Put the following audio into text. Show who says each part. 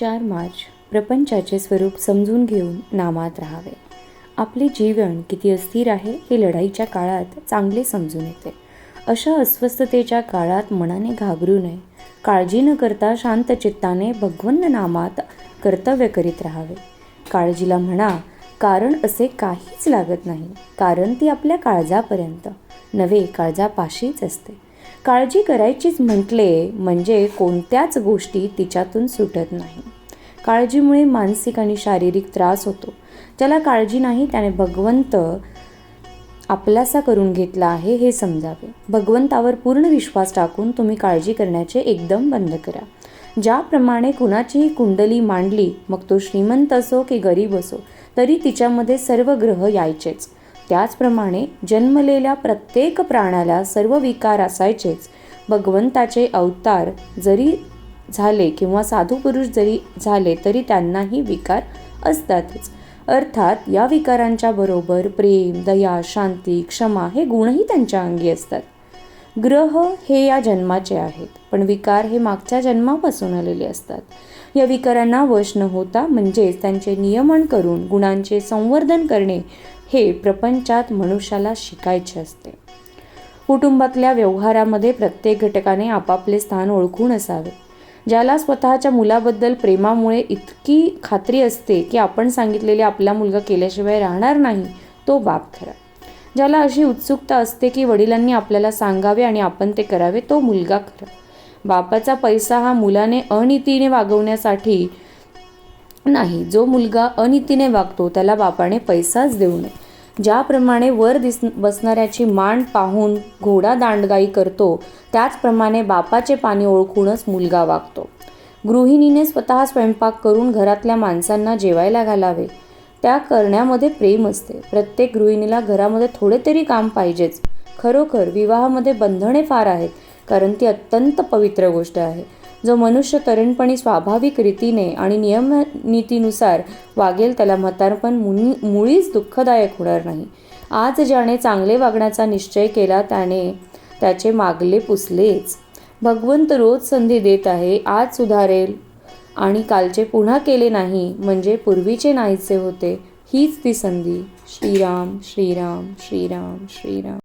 Speaker 1: चार मार्च प्रपंचाचे स्वरूप समजून घेऊन नामात राहावे. आपले जीवन किती अस्थिर आहे हे लढाईच्या काळात चांगले समजून येते. अशा अस्वस्थतेच्या काळात मनाने घाबरू नये. काळजी न करता शांत चित्ताने भगवंत नामात कर्तव्य करीत राहावे. काळजीला म्हणा कारण असे काहीच लागत नाही कारण ती आपल्या काळजापर्यंत नवे काळजापाशीच असते. काळजी करायचीच म्हटले म्हणजे कोणत्याच गोष्टी तिच्यातून सुटत नाही. काळजीमुळे मानसिक आणि शारीरिक त्रास होतो. ज्याला काळजी नाही त्याने भगवंत आपलासा करून घेतला आहे हे समजावे. भगवंतावर पूर्ण विश्वास टाकून तुम्ही काळजी करण्याचे एकदम बंद करा. ज्याप्रमाणे कुणाचीही कुंडली मांडली मग तो श्रीमंत असो की गरीब असो तरी तिच्यामध्ये सर्व ग्रह यायचेच. त्याचप्रमाणे जन्मलेल्या प्रत्येक प्राण्याला सर्व विकार असायचेच. भगवंताचे अवतार जरी झाले किंवा साधू पुरुष जरी झाले तरी त्यांनाही विकार असतातच. अर्थात या विकारांच्या बरोबर प्रेम दया शांती क्षमा हे गुणही त्यांच्या अंगी असतात. ग्रह हे या जन्माचे आहेत पण विकार हे मागच्या जन्मापासून आलेले असतात. या विकारांना वश न होता म्हणजेच त्यांचे नियमन करून गुणांचे संवर्धन करणे हे प्रपंचात मनुष्याला शिकायचे असते. कुटुंबातल्या व्यवहारामध्ये प्रत्येक घटकाने आपापले स्थान ओळखून असावे. ज्याला स्वतःच्या मुलाबद्दल प्रेमामुळे इतकी खात्री असते की आपण सांगितलेले आपला मुलगा केल्याशिवाय राहणार नाही तो बाप खरा. ज्याला अशी उत्सुकता असते की वडिलांनी आपल्याला सांगावे आणि आपण ते करावे तो मुलगा खरा. बापाचा पैसा हा मुलाने अनितीने वागवण्यासाठी नाही. जो मुलगा अनितीने वागतो त्याला बापाने पैसाच देऊ नये. ज्याप्रमाणे वर दिस बसणाऱ्याची मांड पाहून घोडा दांडगाई करतो त्याचप्रमाणे बापाचे पाणी ओळखूनच मुलगा वागतो. गृहिणीने स्वतः स्वयंपाक करून घरातल्या माणसांना जेवायला घालावे. त्या करण्यामध्ये प्रेम असते. प्रत्येक गृहिणीला घरामध्ये थोडे तरी काम पाहिजेच. खरोखर विवाहामध्ये बंधने फार आहेत कारण ती अत्यंत पवित्र गोष्ट आहे. जो मनुष्य तरुणपणी स्वाभाविक रीतीने आणि नियमनीतीनुसार वागेल त्याला म्हातारपण मुनी मुळीच दुःखदायक होणार नाही. आज ज्याने चांगले वागण्याचा निश्चय केला त्याने त्याचे मागले पुसलेच. भगवंत रोज संधी देत आहे आज सुधारेल. आणि कालचे पुन्हा केले नाही म्हणजे पूर्वीचे नाहीचे होते हीच ती संधी. श्रीराम श्रीराम श्रीराम श्रीराम.